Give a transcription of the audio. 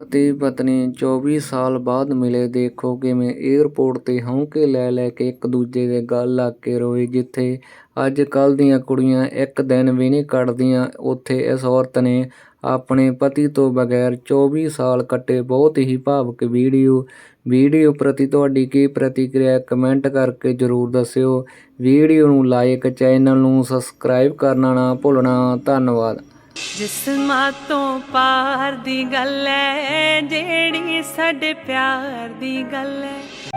ਪਤੀ ਪਤਨੀ 24 ਸਾਲ ਬਾਅਦ ਮਿਲੇ, ਦੇਖੋ ਕਿਵੇਂ ਏਅਰਪੋਰਟ ਤੇ ਹੌਂਕੇ ਲੈ ਲੈ ਕੇ ਇੱਕ ਦੂਜੇ ਦੇ ਗਲ ਲੱਗ ਕੇ ਰੋਏ, ਜਿੱਥੇ ਅੱਜ ਕੱਲ੍ਹ ਦੀਆਂ ਕੁੜੀਆਂ ਇੱਕ ਦਿਨ ਵੀ ਨਹੀਂ ਕੱਢਦੀਆਂ। ਉੱਥੇ ਇਸ ਔਰਤ ਨੇ ਆਪਣੇ ਪਤੀ ਤੋਂ ਬਗੈਰ 24 ਸਾਲ ਕੱਟੇ ਬਹੁਤ ਹੀ ਭਾਵੁਕ ਵੀਡੀਓ। ਵੀਡੀਓ ਪ੍ਰਤੀ ਤੁਹਾਡੀ ਕੀ ਪ੍ਰਤੀਕਿਰਿਆ, ਕਮੈਂਟ ਕਰਕੇ ਜ਼ਰੂਰ ਦੱਸਿਓ। ਵੀਡੀਓ ਨੂੰ ਲਾਈਕ ਚੈਨਲ ਨੂੰ ਸਬਸਕ੍ਰਾਈਬ ਕਰਨਾ ਨਾ ਭੁੱਲਣਾ। ਧੰਨਵਾਦ। ਜਿਸਮਾਂ ਤੋਂ ਪਾਰ ਦੀ ਗੱਲ ਐ ਜਿਹੜੀ ਸਾਡੇ ਪਿਆਰ ਦੀ ਗੱਲ ਐ।